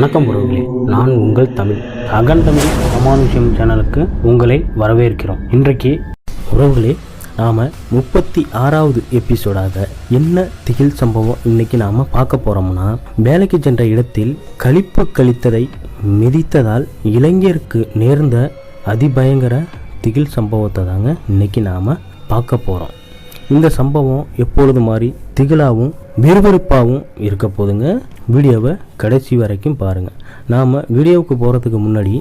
வணக்கம் உறவுகளே. நான் உங்கள் தமிழ். அகண்டமிழ் அமானுஷம் சேனலுக்கு உங்களை வரவேற்கிறோம். இன்றைக்கு உறவுகளே நாம் முப்பத்தி ஆறாவது எபிசோடாக என்ன திகில் சம்பவம் இன்னைக்கு நாம் பார்க்க போகிறோம்னா வேலைக்கு சென்ற இடத்தில் கழிப்பு கழித்ததை மிதித்ததால் இளைஞருக்கு நேர்ந்த அதிபயங்கர திகில் சம்பவத்தை தாங்க இன்னைக்கு நாம் பார்க்க போகிறோம் இந்த சம்பவம் எப்பொழுது மாதிரி திகிலாவும் விறுவிறுப்பாகவும் இருக்க போதுங்க. வீடியோவை கடைசி வரைக்கும் பாருங்கள் நாம் வீடியோவுக்கு போகிறதுக்கு முன்னாடி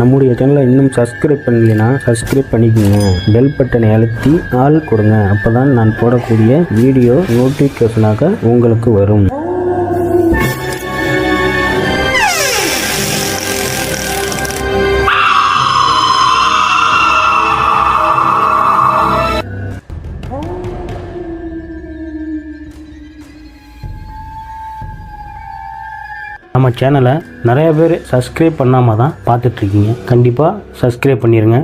நம்முடைய சேனலை இன்னும் சப்ஸ்கிரைப் பண்ணலைன்னா சப்ஸ்கிரைப் பண்ணிக்கோங்க. பெல் பட்டனை அழுத்தி ஆள் கொடுங்க. அப்போ தான் நான் போடக்கூடிய வீடியோ நோட்டிஃபிகேஷனாக உங்களுக்கு வரும். நம்ம சேனலை நிறைய பேர் சப்ஸ்கிரைப் பண்ணாமல் தான் பார்த்துட்ருக்கீங்க. கண்டிப்பாக சப்ஸ்கிரைப் பண்ணிடுங்க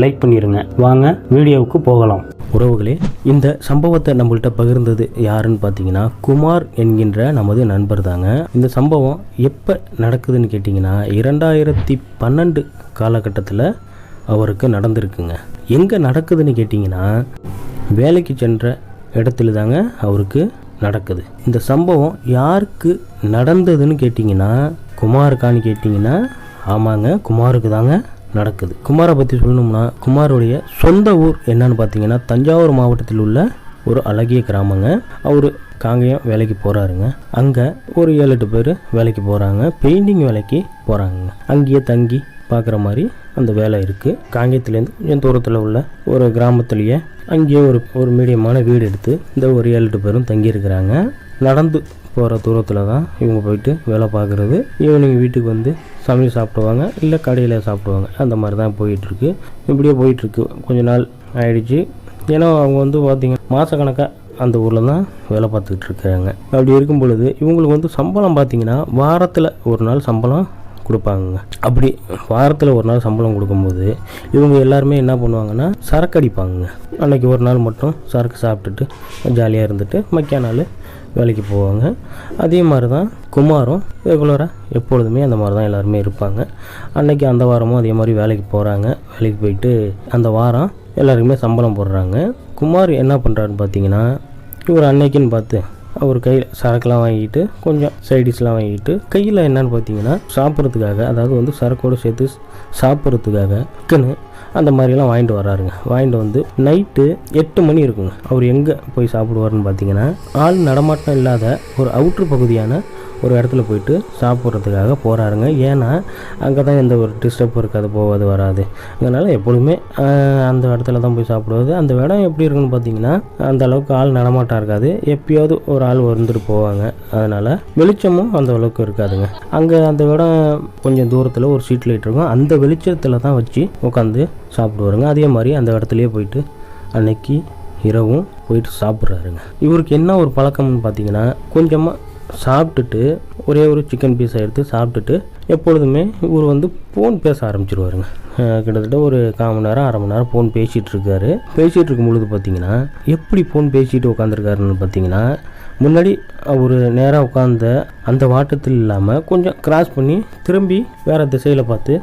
லைக் பண்ணிடுங்க வாங்க வீடியோவுக்கு போகலாம். உறவுகளே இந்த சம்பவத்தை நம்மள்கிட்ட பகிர்ந்தது யாருன்னு பார்த்தீங்கன்னா குமார் என்கின்ற நமது நண்பர் தாங்க. இந்த சம்பவம் எப்போ நடக்குதுன்னு கேட்டிங்கன்னா இரண்டாயிரத்தி பன்னெண்டு காலகட்டத்தில் அவருக்கு நடந்திருக்குங்க. எங்கே நடக்குதுன்னு கேட்டிங்கன்னா வேலைக்கு சென்ற இடத்துல தாங்க அவருக்கு நடக்குது. இந்த சம்பவம் யாருக்கு நடந்ததுன்னு கேட்டிங்கன்னா குமாருக்கான்னு கேட்டிங்கன்னா ஆமாங்க குமாருக்கு தாங்க நடக்குது. குமாரை பற்றி சொல்லணும்னா குமாருடைய சொந்த ஊர் என்னன்னு பார்த்தீங்கன்னா தஞ்சாவூர் மாவட்டத்தில் உள்ள ஒரு அழகிய கிராமங்க. அவர் காங்கேயம் வேலைக்கு போகிறாருங்க அங்கே ஒரு ஏழு எட்டு பேர் வேலைக்கு போகிறாங்க பெயிண்டிங் வேலைக்கு போகிறாங்க அங்கேயே தங்கி பார்க்குற மாதிரி அந்த வேலை இருக்குது காங்கேயத்துலேருந்து கொஞ்சம் தூரத்தில் உள்ள ஒரு கிராமத்துலேயே அங்கேயே ஒரு ஒரு மீடியமான வீடு எடுத்து இந்த ஒரு ஏழு எட்டு பேரும் தங்கியிருக்கிறாங்க. நடந்து போகிற தூரத்தில் தான் இவங்க போயிட்டு வேலை பார்க்குறது. ஈவினிங் வீட்டுக்கு வந்து சமையல் சாப்பிடுவாங்க இல்லை கடையில் சாப்பிடுவாங்க. அந்த மாதிரி தான் போயிட்டுருக்கு. இப்படியே போயிட்டுருக்கு. கொஞ்ச நாள் ஆயிடுச்சு. ஏன்னா அவங்க வந்து பார்த்திங்கன்னா மாதக்கணக்காக அந்த ஊரில் தான் வேலை பார்த்துக்கிட்டு இருக்காங்க. அப்படி இருக்கும் பொழுது இவங்களுக்கு வந்து சம்பளம் பார்த்தீங்கன்னா வாரத்தில் ஒரு நாள் சம்பளம் கொடுப்பாங்க அப்படி வாரத்தில் ஒரு நாள் சம்பளம் கொடுக்கும்போது இவங்க எல்லாருமே என்ன பண்ணுவாங்கன்னா சரக்கு அடிப்பாங்க அன்னைக்கு ஒரு நாள் மட்டும் சரக்கு சாப்பிட்டுட்டு ஜாலியாக இருந்துட்டு மக்கிய நாள் வேலைக்கு போவாங்க. அதே மாதிரி தான் குமாரும் ரெகுலராக எப்பொழுதுமே அந்த மாதிரி தான் எல்லாருமே இருப்பாங்க. அன்றைக்கி அந்த வாரமும் அதே மாதிரி வேலைக்கு போகிறாங்க வேலைக்கு போயிட்டு அந்த வாரம் எல்லாருக்குமே சம்பளம் போடுறாங்க. குமார் என்ன பண்ணுறாருன்னு பார்த்தீங்கன்னா இவர் அன்னைக்குன்னு பார்த்து அவர் கையில் சரக்குலாம் வாங்கிட்டு கொஞ்சம் சைடிஷ்லாம் வாங்கிட்டு கையில் என்னன்னு பார்த்தீங்கன்னா சாப்பிட்றதுக்காக அதாவது வந்து சரக்கோடு சேர்த்து சாப்பிட்றதுக்காக சிக்கனு அந்த மாதிரிலாம் வாங்கிட்டு வராருங்க வாங்கிட்டு வந்து நைட்டு எட்டு மணி இருக்குங்க. அவர் எங்கே போய் சாப்பிடுவாருன்னு பார்த்தீங்கன்னா ஆள் நடமாட்டம் இல்லாத ஒரு அவுட்ரு பகுதியான ஒரு இடத்துல போயிட்டு சாப்பிட்றதுக்காக போகிறாருங்க ஏன்னா அங்கே தான் எந்த ஒரு டிஸ்டர்பும் இருக்காது போகாது வராது. அதனால் எப்பொழுதுமே அந்த இடத்துல தான் போய் சாப்பிடுவது. அந்த இடம் எப்படி இருக்குன்னு பார்த்தீங்கன்னா அந்த அளவுக்கு ஆள் நடமாட்டம் இருக்காது. எப்பயாவது ஒரு ஆள் வந்துட்டு போவாங்க. அதனால் வெளிச்சமும் அந்த அளவுக்கு இருக்காதுங்க. அங்கே அந்த இடம் கொஞ்சம் தூரத்தில் ஒரு ஸ்ட்ரீட் லைட் இருக்கும். அந்த வெளிச்சத்தில் தான் வச்சு உட்காந்து சாப்பிடுவாருங்க. அதே மாதிரி அந்த இடத்துலையே போயிட்டு அன்னைக்கு இரவும் போயிட்டு சாப்பிட்றாருங்க. இவருக்கு என்ன ஒரு பழக்கம்னு பார்த்தீங்கன்னா கொஞ்சமாக சாப்பிட்டுட்டு ஒரே ஒரு சிக்கன் பீஸை எடுத்து சாப்பிட்டுட்டு எப்பொழுதுமே இவர் வந்து ஃபோன் பேச ஆரம்பிச்சிருவாருங்க. கிட்டத்தட்ட ஒரு கால் மணி நேரம் அரை மணி நேரம் ஃபோன் பேசிகிட்டு இருக்காரு பேசிகிட்டு இருக்கும் பொழுது பார்த்தீங்கன்னா எப்படி ஃபோன் பேசிட்டு உட்காந்துருக்காருன்னு பார்த்தீங்கன்னா முன்னாடி அவர் நேராக உட்காந்த அந்த வாட்டத்தில் இல்லாமல் கொஞ்சம் கிராஸ் பண்ணி திரும்பி வேறு திசையில் பார்த்து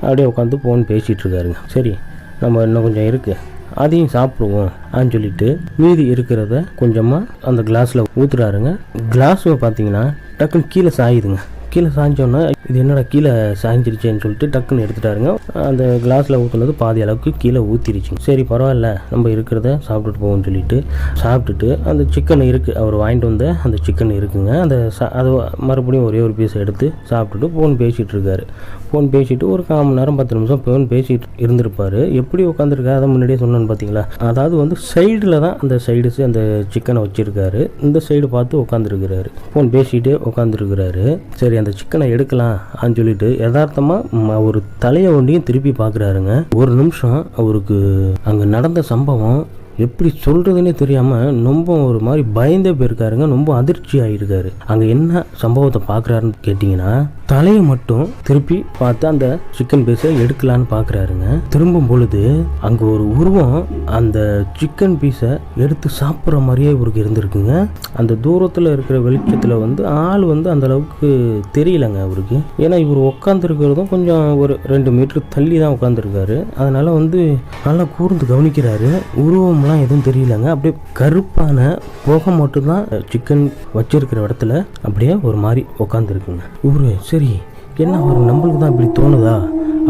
அப்படியே உட்காந்து ஃபோன் பேசிகிட்டு இருக்காருங்க சரி நம்ம இன்னும் கொஞ்சம் இருக்குது அதையும் சாப்பிடுவோம் அப்படின்னு சொல்லிட்டு மீதி இருக்கிறத கொஞ்சமாக அந்த கிளாஸில் ஊற்றுறாருங்க கிளாஸும் பார்த்தீங்கன்னா டக்குன்னு கீழே சாயுதுங்க. கீழே சாய்ஞ்சோன்னா இது என்னடா கீழே சாய்ஞ்சிருச்சேன்னு சொல்லிட்டு டக்குன்னு எடுத்துட்டாருங்க. அந்த கிளாஸில் ஊற்றுனது பாதி அளவுக்கு கீழே ஊற்றிருச்சு சரி பரவாயில்ல. நம்ம இருக்கிறத சாப்பிட்டுட்டு போவோம்னு சொல்லிட்டு சாப்பிட்டுட்டு அந்த சிக்கன் இருக்குது அவர் வாங்கிட்டு வந்த அந்த சிக்கன் இருக்குங்க. அந்த அது மறுபடியும் ஒரே ஒரு பீஸ் எடுத்து சாப்பிட்டுட்டு ஃபோன் பேசிகிட்டு இருக்காரு ஃபோன் பேசிட்டு ஒரு கால் மணி நேரம் பத்து நிமிஷம் ஃபோன் பேசிட்டு இருந்திருப்பார். எப்படி உட்காந்துருக்காரு அதை முன்னாடியே சொன்னேன்னு பார்த்தீங்களா அதாவது வந்து சைடில் தான் அந்த சைடுஸு அந்த சிக்கனை வச்சுருக்காரு. இந்த சைடு பார்த்து உட்காந்துருக்கிறாரு ஃபோன் பேசிகிட்டே உட்காந்துருக்கிறாரு சரி அந்த சிக்கனை எடுக்கலாம் அப்படின்னு சொல்லிட்டு யதார்த்தமாக ஒரு தலையை ஒண்டியும் திருப்பி பார்க்குறாருங்க. ஒரு நிமிஷம் அவருக்கு அங்கே நடந்த சம்பவம் எப்படி சொல்கிறதுனே தெரியாமல் ரொம்ப ஒரு மாதிரி பயந்தே போயிருக்காருங்க. ரொம்ப அதிர்ச்சி ஆகியிருக்காரு அங்கே என்ன சம்பவத்தை பார்க்குறாருன்னு கேட்டிங்கன்னா தலையை மட்டும் திருப்பி பார்த்து அந்த சிக்கன் பீஸை எடுக்கலான்னு பார்க்குறாருங்க திரும்பும் பொழுது அங்கே ஒரு உருவம் அந்த சிக்கன் பீஸை எடுத்து சாப்பிட்ற மாதிரியே இவருக்கு இருந்திருக்குங்க. அந்த தூரத்தில் இருக்கிற வெளிச்சத்தில் வந்து ஆள் வந்து அந்த அளவுக்கு தெரியலங்க அவருக்கு. ஏன்னா இவர் உட்காந்துருக்கிறதும் கொஞ்சம் ஒரு ரெண்டு மீட்டர் தள்ளி தான் உட்காந்துருக்காரு அதனால் வந்து நல்லா கூர்ந்து கவனிக்கிறாரு. உருவம்லாம் எதுவும் தெரியலங்க. அப்படியே கருப்பான புகை மட்டும்தான் சிக்கன் வச்சிருக்கிற இடத்துல அப்படியே ஒரு மாதிரி உட்காந்துருக்குங்க இவரு சரி சரி என்ன ஒரு நம்மளுக்கு தான் இப்படி தோணுதா?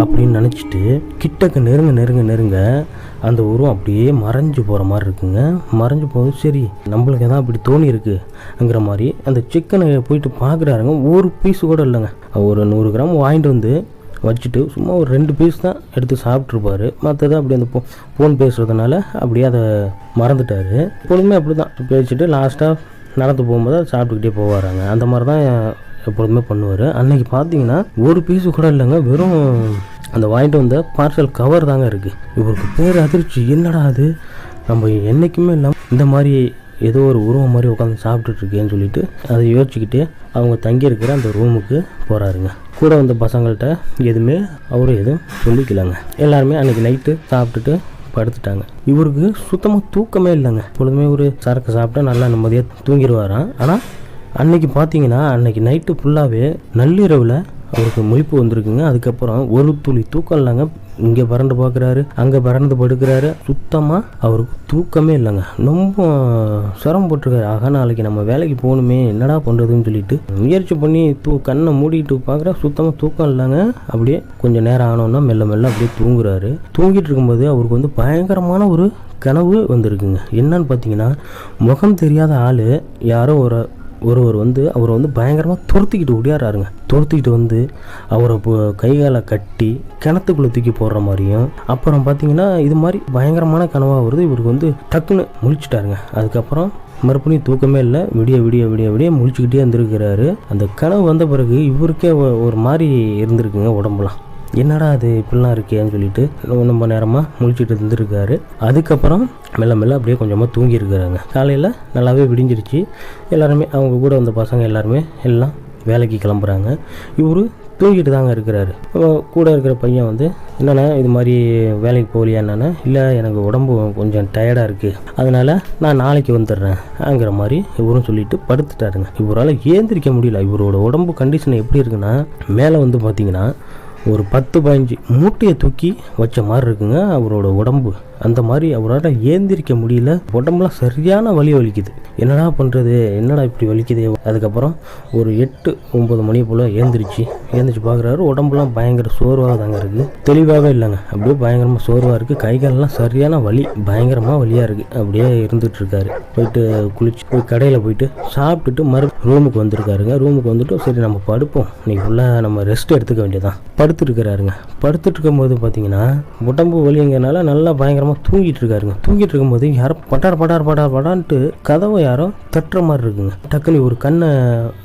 அப்படின்னு நினச்சிட்டு கிட்டக்க நெருங்க நெருங்க நெருங்க அந்த உருவம் அப்படியே மறைஞ்சு போகிற மாதிரி இருக்குங்க. மறைஞ்சு போது சரி நம்மளுக்கு எதாவது இப்படி தோணி இருக்குங்கிற மாதிரி அந்த சிக்கனை போயிட்டு பார்க்குறாருங்க ஒரு பீஸ் கூட இல்லைங்க. ஒரு நூறு கிராம் வாங்கிட்டு வந்து வச்சுட்டு சும்மா ஒரு ரெண்டு பீஸ் தான் எடுத்து சாப்பிட்ருப்பாரு மற்றது அப்படி அந்த போ ஃபோன் பேசுகிறதுனால அப்படியே அதை மறந்துட்டார். எப்பொழுதுமே அப்படி தான் பேசிட்டு லாஸ்ட்டாக நடந்து போகும்போது அதை சாப்பிட்டுக்கிட்டே போவாராங்க. அந்த மாதிரி தான் எப்பொழுதுமே பண்ணுவார். அன்னைக்கு பார்த்தீங்கன்னா ஒரு பீஸு கூட இல்லைங்க வெறும் அந்த வாங்கிட்டு வந்த பார்சல் கவர் தாங்க இருக்குது இவருக்கு பேர் அதிர்ச்சி. என்னடா அது? நம்ம என்றைக்குமே இல்லாமல் இந்த மாதிரி ஏதோ ஒரு உருவம் மாதிரி உட்காந்து சாப்பிட்டுட்டு இருக்கேன்னு சொல்லிட்டு அதை யோசிச்சுக்கிட்டே அவங்க தங்கியிருக்கிற அந்த ரூமுக்கு போகிறாருங்க கூட வந்த பசங்கள்கிட்ட எதுவுமே அவரும் எதுவும் சொல்லிக்கலாங்க. எல்லாருமே அன்றைக்கி நைட்டு சாப்பிட்டுட்டு படுத்துட்டாங்க. இவருக்கு சுத்தமாக தூக்கமே இல்லைங்க. எப்பொழுதுமே ஒரு சரக்கு சாப்பிட்டா நல்லா நிம்மதியாக தூங்கிடுவாராம். ஆனால் அன்னைக்கு பார்த்தீங்கன்னா அன்னைக்கு நைட்டு ஃபுல்லாகவே நள்ளிரவில் அவருக்கு முழிப்பு வந்திருக்குங்க. அதுக்கப்புறம் ஒரு துளி தூக்கம் இல்லைங்க. இங்கே பறந்து பார்க்குறாரு அங்கே பறந்து படுக்கிறாரு. சுத்தமாக அவருக்கு தூக்கமே இல்லைங்க. ரொம்ப சிரமப்பட்டிருக்காரு ஆக நாளைக்கு நம்ம வேலைக்கு போகணுமே என்னடா பண்ணுறதுன்னு சொல்லிட்டு முயற்சி பண்ணி தூ கண்ணை மூடிட்டு பார்க்குற சுத்தமாக தூக்கம் இல்லைங்க. அப்படியே கொஞ்சம் நேரம் ஆனோன்னா மெல்ல மெல்ல அப்படியே தூங்குறாரு. தூங்கிட்டு இருக்கும்போது அவருக்கு வந்து பயங்கரமான ஒரு கனவு வந்திருக்குங்க. என்னன்னு பார்த்தீங்கன்னா முகம் தெரியாத ஆள் யாரோ ஒரு ஒருவர் வந்து அவரை வந்து பயங்கரமாக துரத்திக்கிட்டு ஓடியாராருங்க துரத்திக்கிட்டு வந்து அவரை இப்போ கை காலை கட்டி கிணத்துக்குள்ளே தூக்கி போடுற மாதிரியும் அப்புறம் பார்த்தீங்கன்னா இது மாதிரி பயங்கரமான கனவாக வருது. இவருக்கு வந்து டக்குன்னு முழிச்சிட்டாருங்க. அதுக்கப்புறம் மறுபடியும் தூக்கமே இல்லை. விடிய விடிய விடிய விடிய முழிச்சுக்கிட்டே இருந்திருக்கிறாரு. அந்த கனவு வந்த பிறகு இவருக்கே ஒரு மாதிரி இருந்திருக்குங்க உடம்புலாம். என்னடா அது இப்படிலாம் இருக்கேன்னு சொல்லிட்டு ரொம்ப நேரமாக முழிச்சிட்டு இருந்திருக்காரு. அதுக்கப்புறம் மெல்ல மெல்ல அப்படியே கொஞ்சமாக தூங்கியிருக்கிறாங்க காலையில் நல்லாவே விடிஞ்சிருச்சு. எல்லாருமே அவங்க கூட வந்த பசங்க எல்லாருமே எல்லாம் வேலைக்கு கிளம்புறாங்க. இவர் தூங்கிட்டு தாங்க இருக்கிறாரு. கூட இருக்கிற பையன் வந்து என்னென்ன இது மாதிரி வேலைக்கு போகலையா என்னென்ன இல்லை எனக்கு உடம்பு கொஞ்சம் டயர்டாக இருக்குது அதனால் நான் நாளைக்கு வந்துடுறேன்ங்கிற மாதிரி இவரும் சொல்லிட்டு படுத்துட்டாருங்க. இவரால் ஏந்திரிக்க முடியல. இவரோட உடம்பு கண்டிஷன் எப்படி இருக்குன்னா மேலே வந்து பார்த்தீங்கன்னா ஒரு பத்து பதினஞ்சு மூட்டையை தூக்கி வச்ச மாதிரி இருக்குங்க அவரோட உடம்பு. அந்த மாதிரி அவரால் ஏந்திரிக்க முடியல. உடம்புலாம் சரியான வலி வலிக்குது. என்னடா பண்ணுறது என்னடா இப்படி வலிக்குது? அதுக்கப்புறம் ஒரு எட்டு ஒம்பது மணி போல் ஏந்திரிச்சு ஏந்திரிச்சு பார்க்குறாரு உடம்புலாம் பயங்கர சோர்வாக தாங்க இருக்குது தெளிவாகவே இல்லைங்க. அப்படியே பயங்கரமாக சோர்வாக இருக்குது கை காலெல்லாம் சரியான வலி பயங்கரமாக வலியாக இருக்குது அப்படியே இருந்துட்டு இருக்காரு போயிட்டு குளிச்சு போய் கடையில் போயிட்டு சாப்பிட்டுட்டு மறு ரூமுக்கு வந்திருக்காருங்க. ரூமுக்கு வந்துட்டு சரி நம்ம படுப்போம். இன்னைக்கு ஃபுல்லாக நம்ம ரெஸ்ட் எடுத்துக்க வேண்டியதான் படுத்துருக்கிறாருங்க படுத்துட்டு இருக்கும்போது பார்த்தீங்கன்னா உடம்பு வலிங்கிறனால நல்லா பயங்கரமாக தூங்கிட்டு இருக்காருங்க. தூங்கிட்டு இருக்கும்போது யாரோ பட்டார் பட்டார் பட்டார் படான்ட்டு கதவை யாரோ தட்டுற மாதிரி இருக்குங்க. டக்குனு ஒரு கண்ணை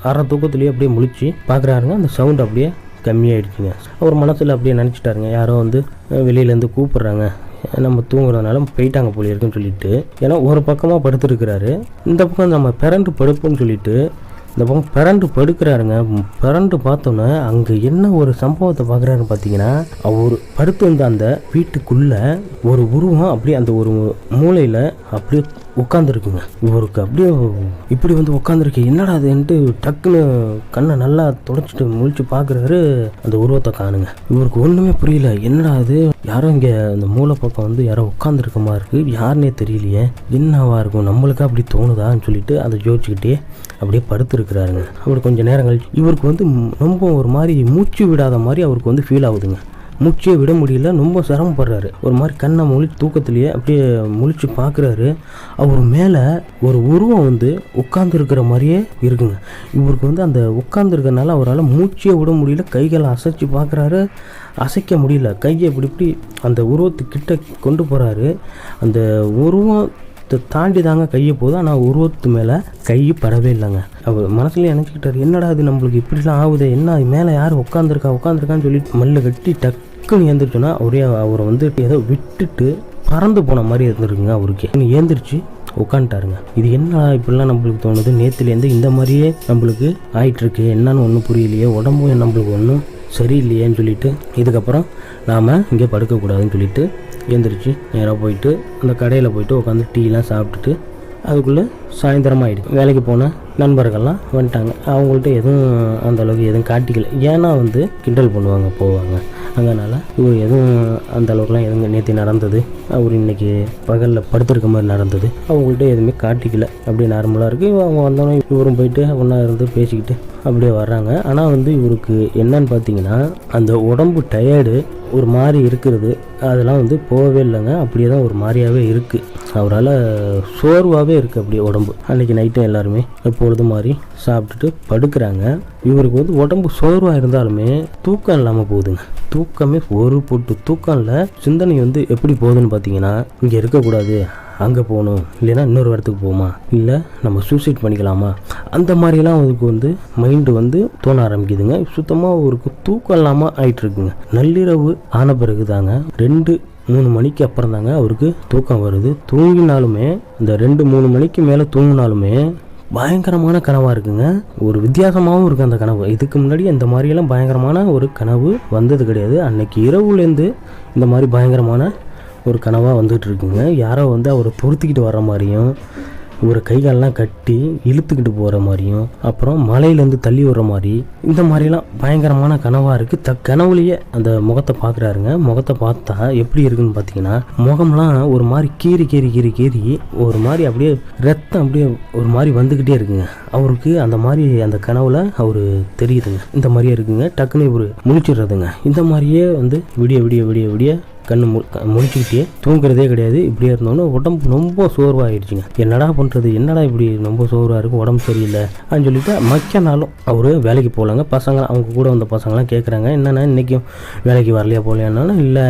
அரை தூக்கத்துலேயே அப்படியே முழிச்சு பார்க்குறாருங்க அந்த சவுண்ட் அப்படியே கம்மியாயிடுச்சுங்க. அவர் மனசில் அப்படியே நினச்சிட்டாருங்க. யாரோ வந்து வெளியிலேருந்து கூப்பிட்றாங்க. நம்ம தூங்குறதுனால போயிட்டாங்க போல இருக்குன்னு சொல்லிட்டு. ஏன்னா ஒரு பக்கமாக படுத்துருக்கிறாரு. இந்த பக்கம் நம்ம பிறண்டு படுப்புன்னு சொல்லிட்டு இந்த பக்கம் பிறண்டு படுக்கிறாருங்க. பிறண்டு பார்த்தோன்னே அங்கே என்ன ஒரு சம்பவத்தை பார்க்குறாருன்னு பார்த்தீங்கன்னா அவர் படுத்து வந்த அந்த வீட்டுக்குள்ளே ஒரு உருவம் அப்படியே அந்த ஒரு மூலையில் அப்படியே உட்காந்துருக்குங்க இவருக்கு அப்படியே இப்படி வந்து உட்காந்துருக்கு என்னடா அதுன்ட்டு டக்குன்னு கண்ணை நல்லா தொடச்சிட்டு முழிச்சு பார்க்குறாரு அந்த உருவத்தை காணுங்க. இவருக்கு ஒன்றுமே புரியல என்னடா அது யாரோ இங்கே அந்த மூளை பக்கம் வந்து யாரோ உட்காந்துருக்க மாதிரி இருக்குது யாருன்னே தெரியலையே. என்னவா இருக்கும்? நம்மளுக்கு அப்படி தோணுதான்னு சொல்லிட்டு அதை யோசிச்சுக்கிட்டே அப்படியே படுத்துருக்கிறாருங்க. அவர் கொஞ்சம் நேரம் கழிச்சு இவருக்கு வந்து ரொம்ப ஒரு மாதிரி மூச்சு விடாத மாதிரி அவருக்கு வந்து ஃபீல் ஆகுதுங்க. மூச்சே விட முடியல ரொம்ப சிரமப்படுறாரு. ஒரு மாதிரி கண்ணை முழி தூக்கத்திலேயே அப்படியே முழிச்சு பார்க்குறாரு. அவர் மேலே ஒரு உருவம் வந்து உட்காந்துருக்கிற மாதிரியே இருக்குங்க. இவருக்கு வந்து அந்த உட்காந்துருக்கனால அவரால் மூச்சே விட முடியல கைகளை அசைச்சு பார்க்குறாரு. அசைக்க முடியல கையை இப்படி இப்படி அந்த உருவத்துக்கிட்ட கொண்டு போகிறாரு அந்த உருவம் த- தாண்டி தாங்க கையை போதும். ஆனால் உருவத்து மேலே கை படவே இல்லைங்க. அவர் மனசுலேயே நினச்சிக்கிட்டாரு என்னடா இது நம்மளுக்கு இப்படிலாம் ஆகுது? என்ன அது மேலே யார் உட்காந்துருக்கா உட்காந்துருக்கான்னு சொல்லி மல்ல கட்டி டக்குன்னு ஏந்திரிச்சோன்னா அவரே அவரை வந்து ஏதோ விட்டுட்டு பறந்து போன மாதிரி இருந்திருக்குங்க அவருக்கு. ஏந்திரிச்சு உட்காந்துட்டாருங்க இது என்ன இப்படிலாம் நம்மளுக்கு தோணுது? நேற்றுலேருந்து இந்த மாதிரியே நம்மளுக்கு ஆயிட்டுருக்கு. என்னன்னு ஒன்றும் புரியலையே. உடம்பும் நம்மளுக்கு ஒன்றும் சரியில்லையேன்னு சொல்லிட்டு இதுக்கப்புறம் நாம் இங்கே படுக்கக்கூடாதுன்னு சொல்லிட்டு எழுந்திரிச்சு நேராக போயிட்டு அந்த கடையில் போயிட்டு உட்காந்து டீலாம் சாப்பிட்டுட்டு அதுக்குள்ளே சாயந்தரம் ஆகிடுது வேலைக்கு போன நண்பர்கள்லாம் வந்துட்டாங்க. அவங்கள்ட்ட எதுவும் அந்தளவுக்கு எதுவும் காட்டிக்கல. ஏன்னா வந்து கிண்டல் பண்ணுவாங்க போவாங்க. அதனால் இவர் எதுவும் அந்த அளவுக்குலாம் எதுவும் நேற்று நடந்தது. அவர் இன்னைக்கு பகலில் படுத்திருக்க மாதிரி நடந்தது. அவங்கள்ட்ட எதுவுமே காட்டிக்கல. அப்படியே நார்மலாக இருக்குது அவங்க வந்தோன்னே இவரும் போயிட்டு ஒன்றா இருந்து பேசிக்கிட்டு அப்படியே வர்றாங்க. ஆனால் வந்து இவருக்கு என்னன்னு பார்த்தீங்கன்னா அந்த உடம்பு டயர்டு ஒரு மாதிரி இருக்கிறது. அதெல்லாம் வந்து போகவே இல்லைங்க. அப்படியே தான் ஒரு மாதிரியாகவே இருக்குது அவரால் சோர்வாகவே இருக்குது அப்படியே உடம்பு. அன்றைக்கி நைட்டும் எல்லாருமே எப்பொழுதும் மாதிரி சாப்பிட்டுட்டு படுக்கிறாங்க. இவருக்கு வந்து உடம்பு சோர்வாக இருந்தாலுமே தூக்கம் இல்லாமல் போகுதுங்க. தூக்கமே ஒரு பொட்டு தூக்கம் இல்லை. சிந்தனை வந்து எப்படி போகுதுன்னு பார்த்தீங்கன்னா இங்கே இருக்கக்கூடாது அங்கே போகணும் இல்லைன்னா இன்னொரு இடத்துக்கு போகுமா? இல்லை நம்ம சூசைட் பண்ணிக்கலாமா? அந்த மாதிரிலாம் அவருக்கு வந்து மைண்டு வந்து தோண ஆரம்பிக்குதுங்க. சுத்தமாக அவருக்கு தூக்கம் இல்லாமல் ஆயிட்டுருக்குங்க. நள்ளிரவு ஆன பிறகு தாங்க ரெண்டு மூணு மணிக்கு அப்புறம் தாங்க அவருக்கு தூக்கம் வருது. தூங்கினாலுமே இந்த ரெண்டு மூணு மணிக்கு மேலே தூங்கினாலுமே பயங்கரமான கனவாக இருக்குங்க. ஒரு வித்தியாசமாகவும் இருக்குது அந்த கனவு. இதுக்கு முன்னாடி இந்த மாதிரியெல்லாம் பயங்கரமான ஒரு கனவு வந்தது கிடையாது. அன்னைக்கு இரவுலேருந்து இந்த மாதிரி பயங்கரமான ஒரு கனவாக வந்துட்டு இருக்குங்க. யாரோ வந்து அவரை பொறுத்துக்கிட்டு வர்ற மாதிரியும் ஒரு கை காலெல்லாம் கட்டி இழுத்துக்கிட்டு போகிற மாதிரியும் அப்புறம் மலையிலேருந்து தள்ளி விடுற மாதிரி இந்த மாதிரிலாம் பயங்கரமான கனவாக இருக்குது த கனவுலேயே அந்த முகத்தை பார்க்குறாருங்க. முகத்தை பார்த்தா எப்படி இருக்குன்னு பார்த்தீங்கன்னா முகம்லாம் ஒரு மாதிரி கீறி கீறி கீறி கீறி ஒரு மாதிரி அப்படியே ரத்தம் அப்படியே ஒரு மாதிரி வந்துக்கிட்டே இருக்குங்க. அவருக்கு அந்த மாதிரி அந்த கனவுல அவர் தெரியுதுங்க. இந்த மாதிரியே இருக்குங்க. டக்குன்னு இவர் முழிச்சிடுறதுங்க. இந்த மாதிரியே வந்து விடிய விடிய விடிய விடிய கண்ணு மு க- தூங்குறதே கிடையாது. இப்படியே இருந்தோன்னே உடம்பு ரொம்ப சோர்வாகிடுச்சுங்க என்னடா பண்ணுறது என்னடா இப்படி ரொம்ப சோர்வாக இருக்குது உடம்பு சரியில்லை. அப்படின்னு சொல்லிட்டு மக்க நாளும் அவர் வேலைக்கு போகலாங்க. பசங்க அவங்க கூட வந்த பசங்களாம் கேட்குறாங்க என்னென்னா இன்றைக்கும் வேலைக்கு வரலையா போகலையானாலும் இல்லை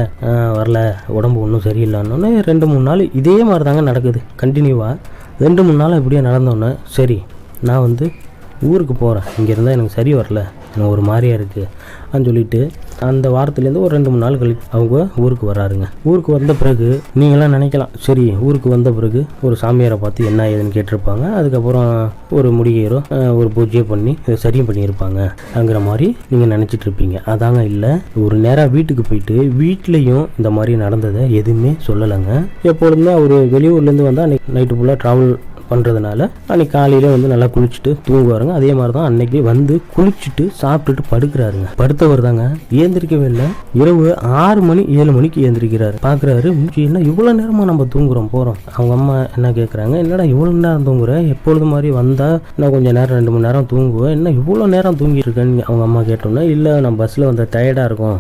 வரல. உடம்பு ஒன்றும் சரியில்லைன்னொன்னே ரெண்டு மூணு நாள் இதே மாதிரி தாங்க நடக்குது. கண்டினியூவாக ரெண்டு மூணு நாள் இப்படியே நடந்தோன்னே சரி நான் வந்து ஊருக்கு போகிறேன் இங்கே இருந்தால் எனக்கு சரி வரல. எனக்கு ஒரு மாதிரியா இருக்குது அப்படின்னு சொல்லிட்டு அந்த வாரத்துலேருந்து ஒரு ரெண்டு மூணு நாள் கழிச்சு அவங்க ஊருக்கு வராருங்க ஊருக்கு வந்த பிறகு நீங்களாம் நினைக்கலாம் சரி ஊருக்கு வந்த பிறகு ஒரு சாமியாரை பார்த்து என்ன ஏதுன்னு கேட்டிருப்பாங்க. அதுக்கப்புறம் ஒரு முடிகையரோ ஒரு பூஜையை பண்ணி இதை பண்ணியிருப்பாங்க. அங்கிற மாதிரி நீங்கள் நினச்சிட்டு இருப்பீங்க. அதாங்க இல்லை. ஒரு நேராக வீட்டுக்கு போயிட்டு வீட்லேயும் இந்த மாதிரி நடந்ததை எதுவுமே சொல்லலைங்க. எப்பொழுதுமே அவர் வெளியூர்லேருந்து வந்தால் அன்னைக்கு நைட்டு ஃபுல்லாக ட்ராவல் பண்ணுறதுனால அன்னைக்கு காலையில் வந்து நல்லா குளிச்சுட்டு தூங்குவாருங்க. அதே மாதிரி தான் அன்னைக்கு வந்து குளிச்சுட்டு சாப்பிட்டுட்டு படுக்கிறாருங்க. படுத்தவர் தாங்க ஏந்திரிக்கவே இல்லை. இரவு ஆறு மணி ஏழு மணிக்கு ஏந்திரிக்கிறாரு. பார்க்குறாரு என்ன இவ்வளோ நேரமாக நம்ம தூங்குறோம் போகிறோம் அவங்க அம்மா என்ன கேட்குறாங்க என்னடா இவ்வளோ நேரம் தூங்குற? எப்பொழுது மாதிரி வந்தால் நான் கொஞ்சம் நேரம் ரெண்டு மணி நேரம் தூங்குவேன்? என்ன இவ்வளோ நேரம் தூங்கிட்டு இருக்கேன்னு? அவங்க அம்மா கேட்டோம்னா இல்லை நான் பஸ்ஸில் வந்த டயர்டாக இருக்கும்.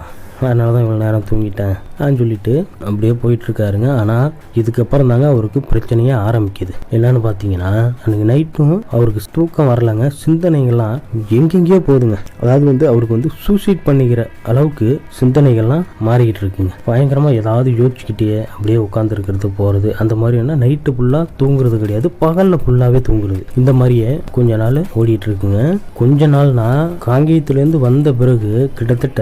அதனால தான் இவ்வளோ நேரம் தூங்கிட்டேன். ஆன்னு சொல்லிட்டு அப்படியே போயிட்டுருக்காருங்க. ஆனால் இதுக்கப்புறம் தாங்க அவருக்கு பிரச்சனையே ஆரம்பிக்குது. என்னன்னு பார்த்தீங்கன்னா அன்றைக்கி நைட்டும் அவருக்கு தூக்கம் வரலங்க. சிந்தனைகள்லாம் எங்கெங்கேயோ போகுதுங்க. அதாவது வந்து அவருக்கு வந்து சூசைட் பண்ணிக்கிற அளவுக்கு சிந்தனைகள்லாம் மாறிக்கிட்டு இருக்குங்க பயங்கரமாக ஏதாவது யோசிச்சுக்கிட்டே அப்படியே உட்காந்துருக்கிறது போகிறது அந்த மாதிரி என்ன நைட்டு ஃபுல்லாக தூங்குறது கிடையாது. பகலில் ஃபுல்லாகவே தூங்குறது. இந்த மாதிரியே கொஞ்ச நாள் ஓடிட்டு இருக்குங்க கொஞ்ச நாள்னா காங்கேயத்துலேருந்து வந்த பிறகு கிட்டத்தட்ட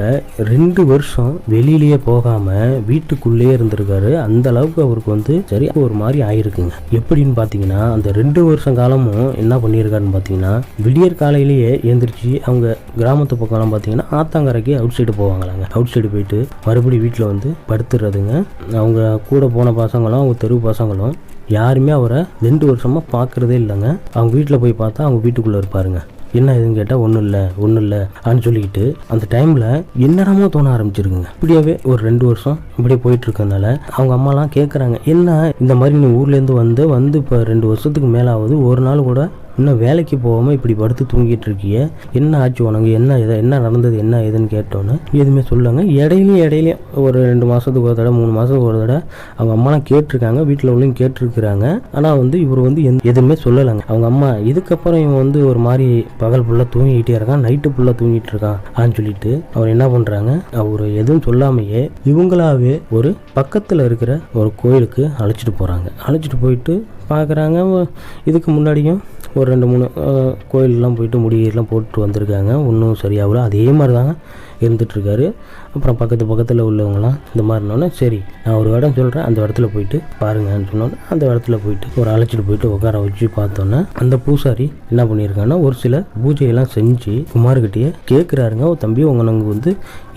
ரெண்டு வருஷம் வருஷம் வெளியிலேயே போகாம வீட்டுக்குள்ளேயே இருந்திருக்காரு. அந்த அளவுக்கு அவருக்கு வந்து சரி ஒரு மாதிரி ஆயிருக்குங்க. எப்படின்னு பார்த்தீங்கன்னா அந்த ரெண்டு வருஷம் காலமும் என்ன பண்ணியிருக்காருன்னு பார்த்தீங்கன்னா விடியற் காலையிலேயே எழுந்திரிச்சு அவங்க கிராமத்து பக்கம்லாம் பார்த்தீங்கன்னா ஆத்தாங்கரைக்கு அவுட் சைடு போவாங்களாங்க. அவுட் சைடு போயிட்டு மறுபடியும் வீட்டில் வந்து படுத்துறதுங்க. அவங்க கூட போன பசங்களும் அவங்க தெரு பசங்களும் யாருமே அவரை ரெண்டு வருஷமாக பார்க்குறதே இல்லைங்க. அவங்க வீட்டில் போய் பார்த்தா அவங்க வீட்டுக்குள்ளே இருப்பாருங்க. என்ன இதுன்னு கேட்டால் ஒன்றும் இல்லை ஒன்றும் இல்லை அப்படின்னு சொல்லிக்கிட்டு அந்த டைமில் என்னடமோ தோண ஆரம்பிச்சிருக்குங்க. இப்படியாவே ஒரு ரெண்டு வருஷம் இப்படியே போயிட்டு இருக்கறனால அவங்க அம்மாலாம் கேட்குறாங்க என்ன இந்த மாதிரி நீ ஊர்லேருந்து வந்து வந்து இப்போ ரெண்டு வருஷத்துக்கு மேலே ஆகுது ஒரு நாள் கூட இன்னும் வேலைக்கு போகாமல் இப்படி படுத்து தூங்கிட்டு இருக்கிய? என்ன ஆச்சு உனக்கு? என்ன இதை என்ன நடந்தது? என்ன ஏதுன்னு கேட்டோன்னு எதுவுமே சொல்லுங்க இடையிலையும் இடையிலையும் ஒரு ரெண்டு மாதத்துக்கு ஒரு தடவை மூணு மாதத்துக்கு ஒரு தடவை அவங்க அம்மாலாம் கேட்டிருக்காங்க. வீட்டில் உள்ளேயும் கேட்டிருக்கிறாங்க. ஆனால் வந்து இவர் வந்து எந்த- எதுவுமே சொல்லலைங்க. அவங்க அம்மா இதுக்கப்புறம் இவன் வந்து ஒரு மாதிரி பகல் ஃபுல்லாக தூங்கிக்கிட்டே இருக்கான். நைட்டு ஃபுல்லாக தூங்கிட்டு இருக்கான் அப்படின்னு சொல்லிட்டு அவர் என்ன பண்ணுறாங்க அவர் எதுவும் சொல்லாமையே இவங்களாவே ஒரு பக்கத்தில் இருக்கிற ஒரு கோயிலுக்கு அழைச்சிட்டு போகிறாங்க அழைச்சிட்டு போயிட்டு பார்க்குறாங்க இதுக்கு முன்னாடியும் ஒரு ரெண்டு மூணு கோயிலெலாம் போயிட்டு முடியெல்லாம் போட்டு வந்திருக்காங்க. ஒன்றும் சரியாகல. அதே மாதிரி தாங்க இருந்துகிட்ருக்காரு அப்புறம் பக்கத்து பக்கத்தில் உள்ளவங்களாம் இந்த மாதிரினோடனே சரி நான் ஒரு இடம் சொல்கிறேன் அந்த இடத்துல போயிட்டு பாருங்கன்னு சொன்னோன்னே அந்த இடத்துல போயிட்டு ஒரு அழைச்சிட்டு போயிட்டு உட்கார வச்சு பார்த்தோன்னே அந்த பூசாரி என்ன பண்ணியிருக்காங்கன்னா ஒரு சில பூஜையெல்லாம் செஞ்சு குமார்கிட்டயே கேட்குறாருங்க "ஓ தம்பி உங்களுக்கு வந்து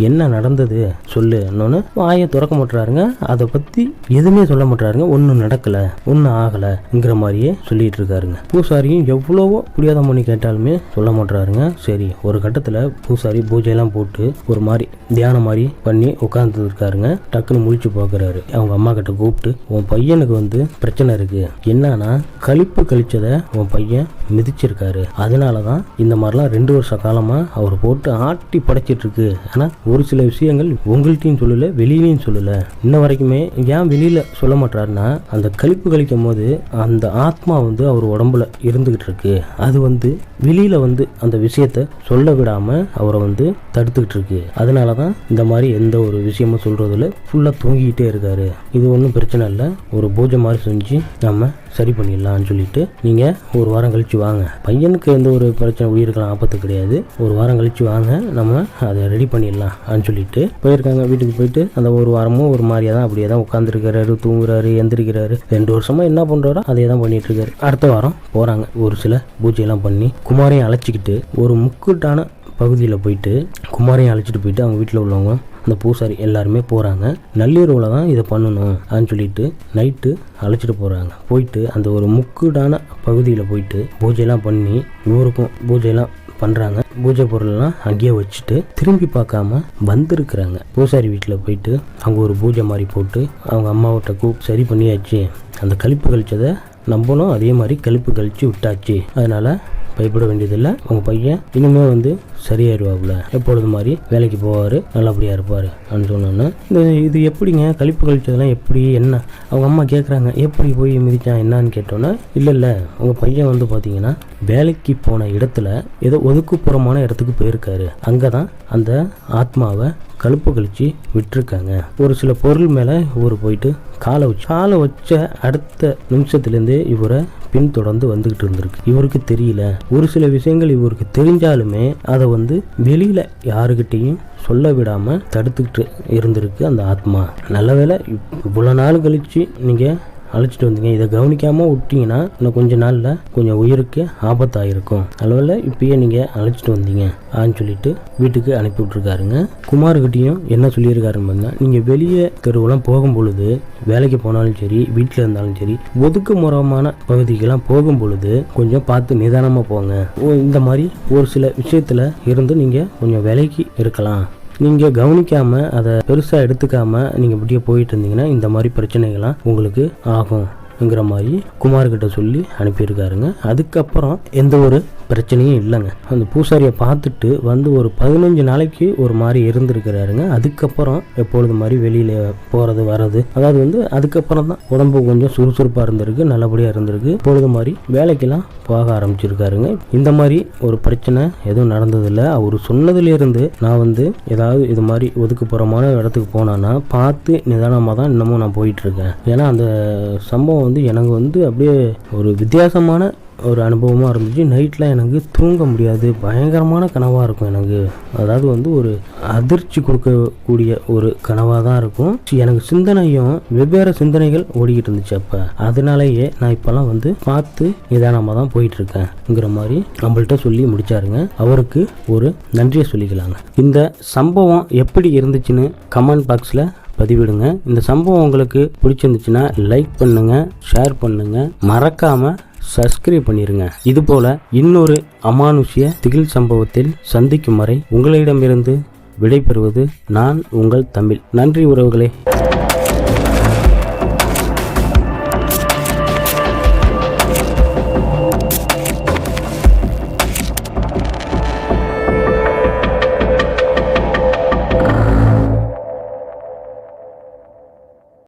என்ன நடந்தது? சொல்லு இன்னொன்று வாயை திறக்க மாட்டுறாருங்க அதை பற்றி எதுவுமே சொல்ல மாட்டுறாருங்க ஒன்றும் நடக்கலை ஒன்றும் ஆகலைங்கிற மாதிரியே சொல்லிட்டு இருக்காருங்க. பூசாரியும் எவ்வளவோ புரியாத பண்ணி கேட்டாலுமே சொல்ல மாட்டுறாருங்க சரி ஒரு கட்டத்தில் பூசாரி பூஜையெல்லாம் போட்டு ஒரு மாதிரி தியானம் மாதிரி பண்ணி உட்காந்துருக்காருங்க டக்குன்னு முழிச்சு பார்க்குறாரு அவங்க அம்மா கிட்ட கூப்பிட்டு உன் பையனுக்கு வந்து பிரச்சனை இருக்கு. என்னன்னா கழிப்பு கழிச்சதை உன் பையன் மிதிச்சிருக்காரு. அதனால தான் இந்த மாதிரிலாம் ரெண்டு வருஷ காலமாக அவர் போட்டு ஆட்டி படைச்சிட்டு இருக்கு ஆனால் ஒரு சில விஷயங்கள் உங்கள்கிட்டையும் சொல்லலை வெளியிலையும் சொல்லலை. இன்ன வரைக்குமே ஏன் வெளியில் சொல்ல மாட்டாருன்னா அந்த கழிப்பு கழிக்கும் போது அந்த ஆத்மா வந்து அவர் உடம்புல இருந்துகிட்டு இருக்கு அது வந்து வெளியில் வந்து அந்த விஷயத்த சொல்ல விடாமல் அவரை வந்து தடுத்துக்கிட்டு இருக்கு அதனால தான் இந்த மாதிரி எந்த ஒரு விஷயமும் சொல்கிறதுல ஃபுல்லாக தூங்கிக்கிட்டே இருக்காரு. இது ஒன்றும் பிரச்சனை இல்லை. ஒரு பூஜை மாதிரி செஞ்சு நம்ம சரி பண்ணிடலாம்னு சொல்லிட்டு நீங்கள் ஒரு வாரம் கழித்து வாங்க. பையனுக்கு எந்த ஒரு பிரச்சனை உயிருக்கலாம் ஆபத்து கிடையாது. ஒரு வாரம் கழித்து வாங்க. நம்ம அதை ரெடி பண்ணிடலாம் அப்படின்னு சொல்லிட்டு போயிருக்காங்க. வீட்டுக்கு போயிட்டு அந்த ஒரு வாரமும் ஒரு மாதிரியாக தான் அப்படியே தான் உட்காந்துருக்கிறாரு தூங்குறாரு எந்திரிக்கிறாரு. ரெண்டு வருஷமாக என்ன பண்ணுறாரோ அதே தான் பண்ணிட்டு இருக்காரு. அடுத்த வாரம் போகிறாங்க ஒரு சில பூஜையெல்லாம் பண்ணி குமாரையும் அழைச்சிக்கிட்டு ஒரு முக்குட்டான பகுதியில் போயிட்டு குமாரையும் அழைச்சிட்டு போயிட்டு அவங்க வீட்டில் உள்ளவங்க அந்த பூசாரி எல்லாருமே போகிறாங்க நள்ளிரவில் தான் இதை பண்ணணும் அப்படின்னு சொல்லிட்டு நைட்டு அழைச்சிட்டு போகிறாங்க போயிட்டு அந்த ஒரு முக்குடான பகுதியில் போயிட்டு பூஜையெல்லாம் பண்ணி இவருக்கும் பூஜையெல்லாம் பண்ணுறாங்க பூஜை பொருள்லாம் அங்கேயே வச்சுட்டு திரும்பி பார்க்காம வந்திருக்கிறாங்க. பூசாரி வீட்டில் போயிட்டு அவங்க ஒரு பூஜை மாதிரி போட்டு அவங்க அம்மாவிட்ட கூப் சரி பண்ணியாச்சு. அந்த கழிப்பு கழிச்சதை நம்மளும் அதே மாதிரி கழிப்பு கழிச்சு விட்டாச்சு. அதனால் பயப்பட வேண்டியதில்லை. உங்கள் பையன் இனிமேல் வந்து சரியாயிடுவாப்புல. எப்பொழுது மாதிரி வேலைக்கு போவார் நல்லபடியாக இருப்பார் அப்படின்னு சொன்னோன்னே இந்த இது எப்படிங்க? கழிப்பு கழிச்சதெல்லாம் எப்படி? என்ன? அவங்க அம்மா கேட்குறாங்க எப்படி போய் மிதிச்சான்? என்னன்னு கேட்டோன்னே இல்லை இல்லை. உங்கள் பையன் வந்து பார்த்தீங்கன்னா வேலைக்கு போன இடத்துல ஏதோ ஒதுக்குப்புறமான இடத்துக்கு போயிருக்காரு. அங்கே தான் அந்த ஆத்மாவை கழுப்பு கழிச்சு விட்டுருக்காங்க. ஒரு சில பொருள் மேலே இவர் போயிட்டு காலை வச்சு காலை வச்ச அடுத்த நிமிஷத்துலேருந்தே இவரை பின்தொடர்ந்து வந்துக்கிட்டு இருந்திருக்கு. இவருக்கு தெரியல. ஒரு சில விஷயங்கள் இவருக்கு தெரிஞ்சாலுமே அதை வந்து வெளியில் யாருக்கிட்டேயும் சொல்ல விடாமல் தடுத்துக்கிட்டு இருந்திருக்கு அந்த ஆத்மா. நல்ல வேளை இவ்வளோ நாள் கழித்து நீங்கள் அழைச்சிட்டு வந்தீங்க. இதை கவனிக்காமல் விட்டீங்கன்னா இன்னும் கொஞ்ச நாளில் கொஞ்சம் உயிருக்கு ஆபத்தாயிருக்கும். அளவில் இப்பயே நீங்கள் அழைச்சிட்டு வந்தீங்க ஆன்னு சொல்லிட்டு வீட்டுக்கு அனுப்பி விட்ருக்காருங்க குமார்கிட்டையும் என்ன சொல்லியிருக்காருன்னு பார்த்தா நீங்கள் வெளியே தெருவெல்லாம் போகும் பொழுது வேலைக்கு போனாலும் சரி வீட்டில் இருந்தாலும் சரி ஒதுக்குமுறமான பகுதிக்கெல்லாம் போகும் பொழுது கொஞ்சம் பார்த்து நிதானமாக போங்க. ஓ, இந்த மாதிரி ஒரு சில விஷயத்தில் இருந்து நீங்கள் கொஞ்சம் விலைக்கு இருக்கலாம். நீங்கள் கவனிக்காமல் அதை பெருசாக எடுத்துக்காமல் நீங்கள் இப்படியே போயிட்டு இருந்தீங்கன்னா இந்த மாதிரி பிரச்சனைகள்லாம் உங்களுக்கு ஆகும்ங்கிற மாதிரி குமார்கிட்ட சொல்லி அனுப்பியிருக்காருங்க. அதுக்கப்புறம் எந்த ஒரு பிரச்சனையும் இல்லைங்க. அந்த பூசாரியை பார்த்துட்டு வந்து ஒரு பதினஞ்சு நாளைக்கு ஒரு மாதிரி இருந்திருக்கிறாருங்க. அதுக்கப்புறம் எப்பொழுது மாதிரி வெளியில் போகிறது வர்றது அதாவது வந்து அதுக்கப்புறம் தான் உடம்பு கொஞ்சம் சுறுசுறுப்பாக இருந்திருக்கு நல்லபடியாக இருந்திருக்கு. இப்பொழுது மாதிரி வேலைக்கெல்லாம் போக ஆரம்பிச்சிருக்காருங்க. இந்த மாதிரி ஒரு பிரச்சனை எதுவும் நடந்ததில்லை. அவர் சொன்னதுலேருந்து நான் வந்து ஏதாவது இது மாதிரி ஒதுக்குப்புறமான இடத்துக்கு போனான்னா பார்த்து நிதானமாக தான் இன்னமும் நான் போயிட்டுருக்கேன் ஏன்னா அந்த சம்பவம் வந்து எனக்கு வந்து அப்படியே ஒரு வித்தியாசமான ஒரு அனுபவமாக இருந்துச்சு. நைட்டில் எனக்கு தூங்க முடியாது. பயங்கரமான கனவாக இருக்கும் எனக்கு. அதாவது வந்து ஒரு அதிர்ச்சி கொடுக்கக்கூடிய ஒரு கனவாக தான் இருக்கும். எனக்கு சிந்தனையும் வெவ்வேறு சிந்தனைகள் ஓடிக்கிட்டு இருந்துச்சு அப்போ. அதனாலேயே நான் இப்போல்லாம் வந்து பார்த்து நிதானமாக தான் போயிட்டுருக்கேங்கிற மாதிரி நம்மள்ட்ட சொல்லி முடிச்சாருங்க. அவருக்கு ஒரு நன்றியை சொல்லிக்கலாங்க. இந்த சம்பவம் எப்படி இருந்துச்சுன்னு கமெண்ட் பாக்ஸில் பதிவிடுங்க. இந்த சம்பவம் உங்களுக்கு பிடிச்சிருந்துச்சுன்னா லைக் பண்ணுங்க ஷேர் பண்ணுங்க. மறக்காம சப்ஸ்கிரைப் பண்ணிருங்க. இது போல இன்னொரு அமானுஷ்ய திகில் சம்பவத்தில் சந்திக்கும் வரை உங்களிடமிருந்து விடைபெறுவது நான் உங்கள் தமிழ். நன்றி உறவுகளே.